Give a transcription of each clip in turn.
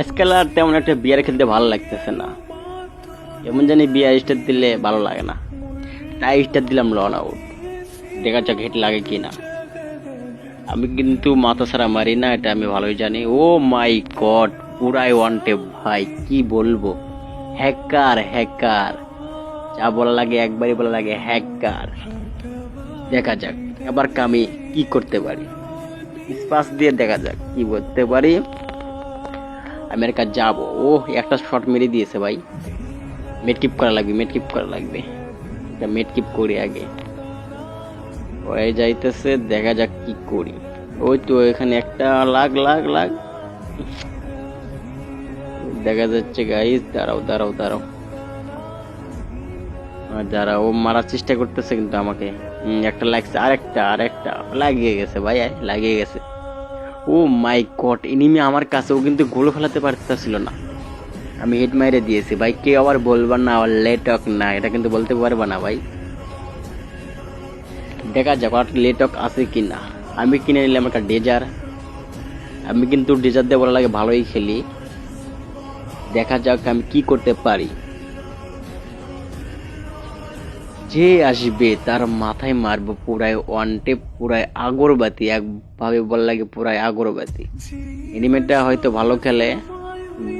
আজকাল আর তেমন একটা বিয়ার খেলতে ভালো লাগতেছে না। এমন জানি বিয়ার স্টার দিলে ভালো লাগে না। টাই স্টার দিলাম লন আউট দেখা যাক হিট লাগে কি না আমি কিন্তু মাথা ছাড়া মারি না, এটা আমি ভালোই জানি। ও মাই গড পুরাই ওয়ান্টে ভাই, কি বলব? Hacker hacker. যা বলা লাগে, একবারই বলা লাগে, হ্যাকার। দেখা যাক, এবার আমি কি করতে পারি? স্পাস দিয়ে দেখা যাক, কি করতে পারি? আমেরিকা যাব। ও একটা শট মেরে দিয়েছে ভাই। মেট কিপ করা লাগবে মেট কিপ করা লাগবে। এটা মেট কিপ করি আগে। হয়ে যাইতেছে, দেখা যাক কি করি। ওই তো এখানে একটা লাগ লাগ লাগ। দেখা যাচ্ছে গাইস দাঁড়াও দাঁড়াও দাঁড়াও। দাঁড়াও, ও মারার চেষ্টা করতেছে কিন্তু আমাকে। একটা লাগছে, আরেকটা আরেকটা। লাগিয়ে গেছে ভাই লাগিয়ে গেছে। ও মাই গড, এনিমি আমার কাছেও কিন্তু গোল ফেলাতে পারতেছিল না। আমি হেড মাইরে দিয়েছি, ভাই কে আবার বলবার না, আবার লেটক না, এটা কিন্তু বলতে পারবা না, ভাই। দেখা যাক আর লেটক আছে কি না আমি কিনে নিলাম একটা ডেজার। আমি কিন্তু ডেজার দিয়ে বলা লাগে ভালোই খেলি। দেখা যাক আমি কি করতে পারি। যে আসবে তার মাথায় মারবো পুরাই ওয়ান টেপ পুরাই আগরবাতি, একভাবে বল লাগে পুরাই আগরবাতি। এনিমেটটা হয়তো ভালো খেলে,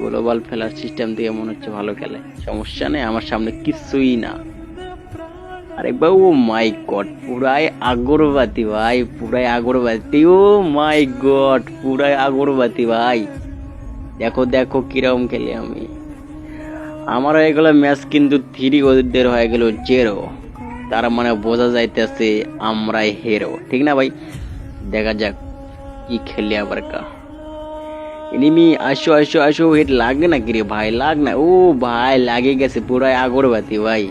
গ্লোবাল ফেলার সিস্টেম দিয়ে মনে হচ্ছে ভালো খেলে। সমস্যা নেই, আমার সামনে কিছুই না। আরে বাবু মাই গড পুরাই আগরবাতি ভাই পুরাই আগরবাতি, ও মাই গড পুরাই আগরবাতি ভাই। দেখো দেখো কীরকম খেলি আমি। আমার হয়ে গেল ম্যাচ কিন্তু থ্রি ওদের হয়ে গেল জেরো তার মানে বোঝা যাইতেছে আমরাই হেরো ঠিক না ভাই? দেখা যাক কি খেলি আবার কা। এনিমি, আসো আসো আসো, হেট লাগে না কিরে ভাই? লাগ না। ও ভাই, লাগে গেছে, পুরাই আগরবাতি ভাই।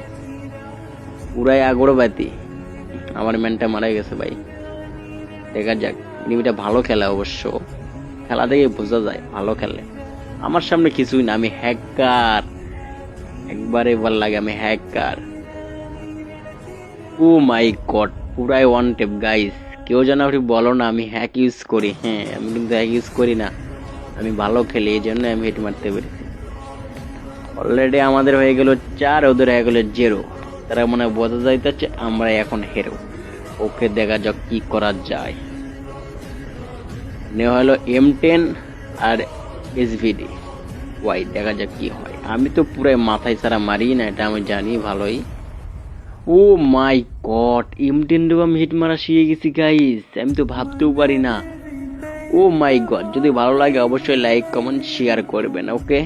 পুরাই আগরবাতি। আমার ম্যানটা মারা গেছে ভাই। দেখা যাক, এনিমিটা ভালো খেলে অবশ্য। খেলা দেখে বোঝা যায়, ভালো খেলে। আমার সামনে কিছুই না, আমি হ্যাকার একবারে বল লাগে, আমি হ্যাকার ও মাই গড পুরাই ওয়ান টেপ গাইস কেউ যেন আপনি বলো না, আমি হ্যাক ইউজ করি। হ্যাঁ আমি কিন্তু হ্যাক ইউজ করি না। আমি ভালো খেলি, এই জন্য আমি হিট মারতে পেরেছি। অলরেডি আমাদের হয়ে গেল চার, ওদের হয়ে গেল জেরো তারা মনে হয় বোঝা যাইতেছে আমরা এখন হেরো ওকে দেখা যাক কি করা যায়। নেওয়া হলো এম টেন আর এসভিডি ওয়াই দেখা যাক কি হয়। আমি তো পুরো মাথায় সারা মারি না, এটা আমি জানি, ভালোই। Oh my god M ten আমি হিট মারা শিখে গেছি গাইস আমি তো ভাবতেও পারি না। ও মাই গড, যদি ভালো লাগে অবশ্যই লাইক কমেন্ট শেয়ার করবেন ওকে